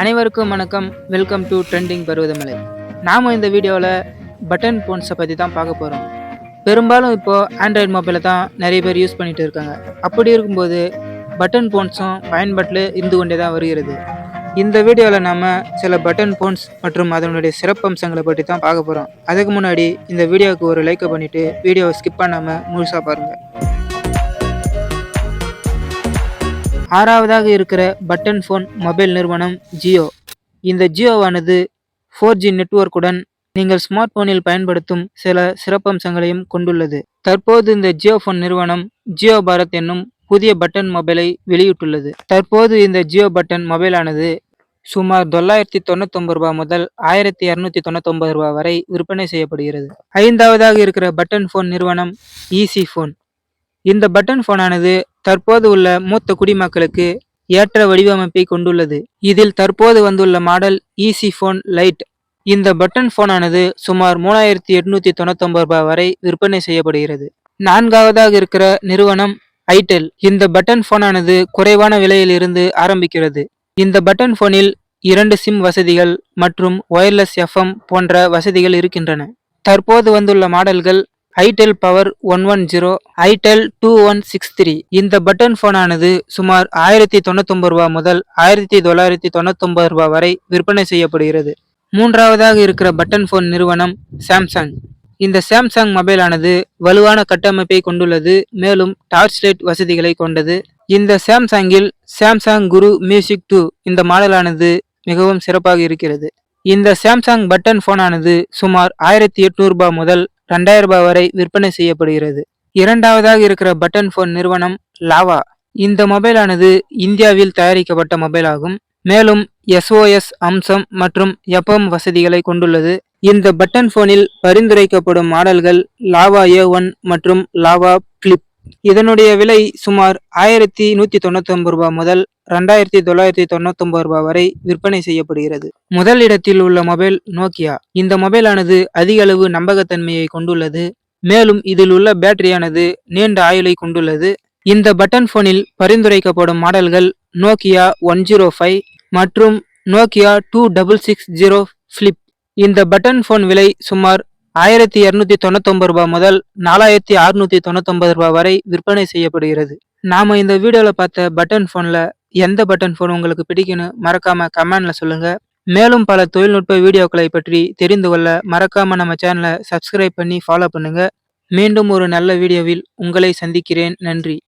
அனைவருக்கும் வணக்கம். Welcome to trending Parvathamalai. நாம் இந்த வீடியோவில் பட்டன் ஃபோன்ஸை பற்றி தான் பார்க்க போகிறோம் பெரும்பாலும் இப்போது ஆண்ட்ராய்டு மொபைலை தான் நிறைய பேர் யூஸ் பண்ணிட்டு இருக்காங்க. அப்படி இருக்கும்போது பட்டன் ஃபோன்ஸும் பயன்பாட்டில் இருந்து கொண்டே தான் வருகிறது. இந்த வீடியோவில் நாம் சில பட்டன் ஃபோன்ஸ் மற்றும் அதனுடைய சிறப்பம்சங்களை பற்றி தான் பார்க்க போகிறோம் அதுக்கு முன்னாடி இந்த வீடியோவுக்கு ஒரு லைக்கை பண்ணிவிட்டு வீடியோவை ஸ்கிப் பண்ணாமல் முழுசாக பாருங்கள் ஆறாவதாக இருக்கிற பட்டன் ஃபோன் மொபைல் நிறுவனம் ஜியோ. இந்த ஜியோவானது ஃபோர் ஜி நெட்வொர்க்குடன் நீங்கள் ஸ்மார்ட் போனில் பயன்படுத்தும் சில சிறப்பம்சங்களையும் கொண்டுள்ளது. தற்போது இந்த ஜியோ ஃபோன் நிறுவனம் ஜியோ பாரத் என்னும் புதிய பட்டன் மொபைலை வெளியிட்டுள்ளது. தற்போது இந்த ஜியோ பட்டன் மொபைலானது சுமார் தொள்ளாயிரத்தி தொண்ணூத்தொம்பது ரூபாய் முதல் ஆயிரத்தி இரநூத்தி தொண்ணூத்தொம்பது ரூபாய் வரை விற்பனை செய்யப்படுகிறது. ஐந்தாவதாக இருக்கிற பட்டன் ஃபோன் நிறுவனம் ஈசி ஃபோன். இந்த பட்டன் ஃபோனானது தற்போது உள்ள மூத்த குடிமக்களுக்கு ஏற்ற வடிவமைப்பை கொண்டுள்ளது. இதில் தற்போது வந்துள்ள மாடல் ஈசி ஃபோன் லைட் இந்த பட்டன் போனானது சுமார் மூணாயிரத்தி எட்நூத்தி தொண்ணூத்தொன்பது ரூபாய் வரை விற்பனை செய்யப்படுகிறது. நான்காவதாக இருக்கிற நிறுவனம் ஐடெல் இந்த பட்டன் போனானது குறைவான விலையில் இருந்து ஆரம்பிக்கிறது. இந்த பட்டன் போனில் இரண்டு சிம் வசதிகள் மற்றும் ஒயர்லெஸ் எஃப்எம் போன்ற வசதிகள் இருக்கின்றன. தற்போது வந்துள்ள மாடல்கள் itel power one one zero itel two one six three. இந்த பட்டன் போனானது சுமார் ஆயிரத்தி தொண்ணூத்தொம்பது ரூபா முதல் ஆயிரத்தி தொள்ளாயிரத்தி தொண்ணூத்தொம்பது ரூபா வரை விற்பனை செய்யப்படுகிறது. மூன்றாவதாக இருக்கிற பட்டன் ஃபோன் நிறுவனம் சாம்சங். இந்த சாம்சங் மொபைலானது வலுவான கட்டமைப்பை கொண்டுள்ளது மேலும் டார்ச் லைட் வசதிகளை கொண்டது. இந்த சாம்சங்கில் சாம்சங் குரு மியூசிக் டூ இந்த மாடலானது மிகவும் சிறப்பாக இருக்கிறது. இந்த சாம்சங் பட்டன் போனானது சுமார் ஆயிரத்தி எட்நூறுபா முதல் ரெண்டாயிரம் ரூபாய் வரை விற்பனை செய்யப்படுகிறது. இரண்டாவதாக இருக்கிற பட்டன் போன் நிறுவனம் லாவா இந்த மொபைலானது இந்தியாவில் தயாரிக்கப்பட்ட மொபைல் ஆகும். மேலும் எஸ்ஓஎஸ் அம்சம் மற்றும் எப்எம் வசதிகளை கொண்டுள்ளது. இந்த பட்டன் போனில் பரிந்துரைக்கப்படும் மாடல்கள் லாவா ஏ ஒன் மற்றும் லாவா பிளிப் இதனுடைய விலை சுமார் ஆயிரத்தி நூத்தி தொண்ணூத்தி ஒன்பது ரூபாய் முதல் ரெண்டாயிரத்தி தொள்ளாயிரத்தி தொண்ணூத்தி ஒன்பது ரூபாய் வரை விற்பனை செய்யப்படுகிறது. முதல் இடத்தில் உள்ள மொபைல் நோக்கியா? இந்த மொபைலானது அதிக அளவு நம்பகத்தன்மையை கொண்டுள்ளது. மேலும் இதில் உள்ள பேட்டரியானது நீண்ட ஆயுளை கொண்டுள்ளது. இந்த பட்டன் போனில் பரிந்துரைக்கப்படும் மாடல்கள் நோக்கியா ஒன் ஜீரோ ஃபைவ் மற்றும் Nokia two double six zero flip. இந்த பட்டன் போன் விலை சுமார் ஆயிரத்தி இரநூத்தி தொண்ணூத்தொம்பது ரூபாய் முதல் நாலாயிரத்தி அறுநூத்தி தொண்ணூத்தொம்பது ரூபாய் வரை விற்பனை செய்யப்படுகிறது. நாம இந்த வீடியோல பார்த்த பட்டன் போன்ல எந்த பட்டன் போன் உங்களுக்கு பிடிக்குன்னு மறக்காம கமெண்ட்ல சொல்லுங்க. மேலும் பல தொழில்நுட்ப வீடியோக்களை பற்றி தெரிந்து கொள்ள மறக்காம நம்ம சேனலை சப்ஸ்கிரைப் பண்ணி ஃபாலோ பண்ணுங்க. மீண்டும் ஒரு நல்ல வீடியோவில் உங்களை சந்திக்கிறேன். நன்றி.